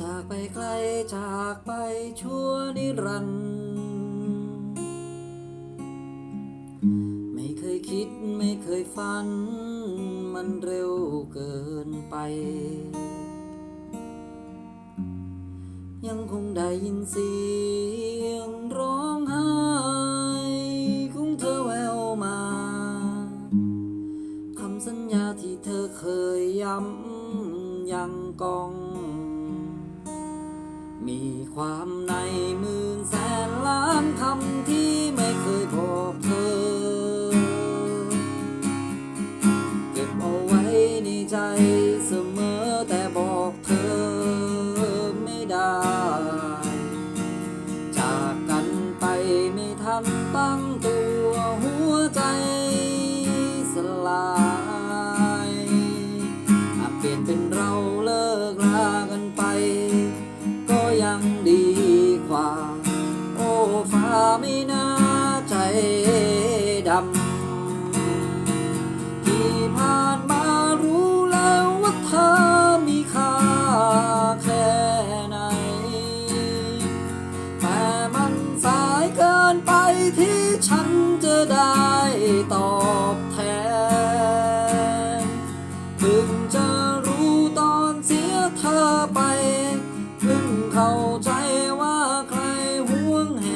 จากไปไกลจากไปชั่วนิรันดร์ไม่เคยคิดไม่เคยฝัน มันเร็วเกินไป ยังคงได้ยินเสียงร้องไห้ของเธอแววมาคำสัญญาที่เธอเคยย้ำยังกอง มีความในหมื่นแสนล้านคำที่ไม่เคยบอกเธอ เก็บเอาไว้ในใจเสมอแต่บอกเธอไม่ได้ จากกันไปไม่ทันตั้งตัว ตอบแทนเพิ่งจะรู้ตอนเสียเธอไปเพิ่งเข้าใจว่าใครห่วงแห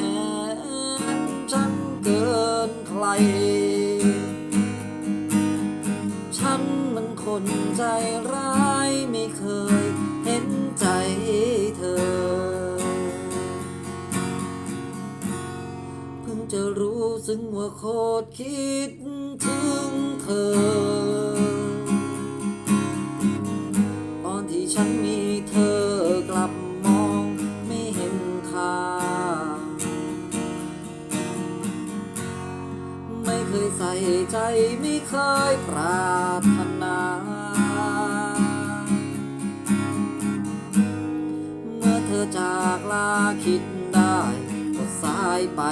นฉันเกินใคร ฉันมันคนใจร้าย ซึ้งว่าโคตรคิดถึงเธอ ตอนที่ฉันมีเธอกลับมองไม่เห็นค่า ไม่เคยใส่ใจไม่เคยปรารถนาเมื่อเธอจากลาคิดได้ก็สายไป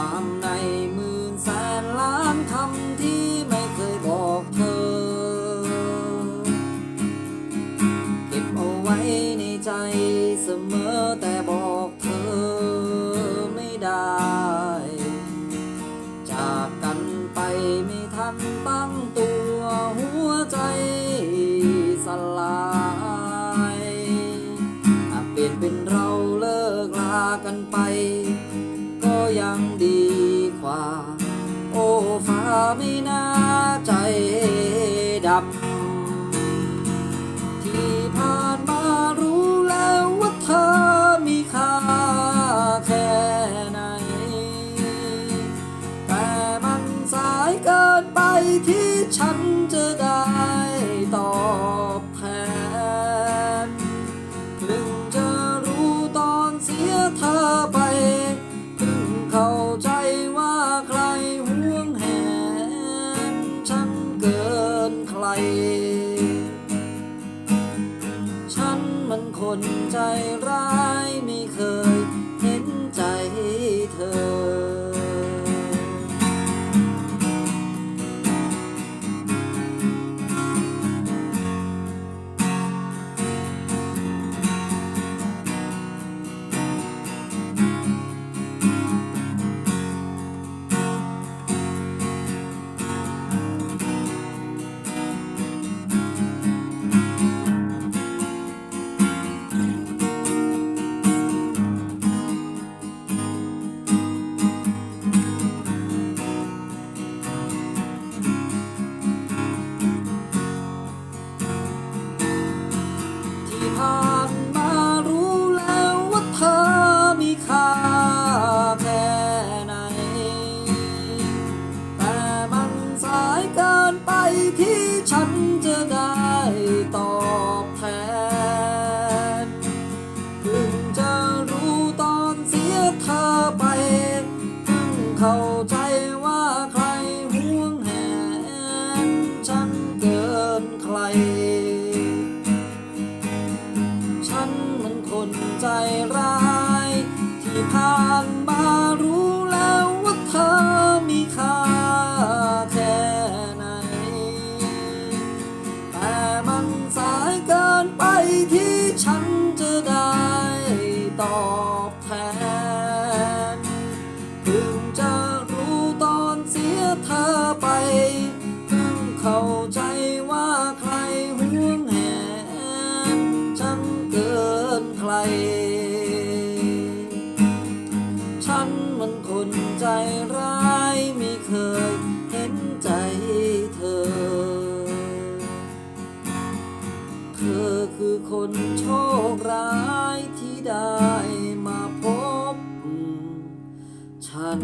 ความในหมื่นแสนล้านคำที่ไม่เคยบอกเธอ เก็บเอาไว้ในใจเสมอแต่บอกเธอไม่ได้ จากกันไปไม่ทันตั้งตัวหัวใจสลาย ฟ้า นใที่ฉันจะได้ตอบแทนเพิ่งจะรู้ตอนเสียเธอไปเพิ่งเข้าใจว่าใครห่วงแหนฉันเกินใคร ฉันมันคนใจร้าย ที่ผ่านมารู้ คนใจร้ายไม่เคยเห็นใจเธอ เธอคือคนโชคร้ายที่ได้มาพบ ฉัน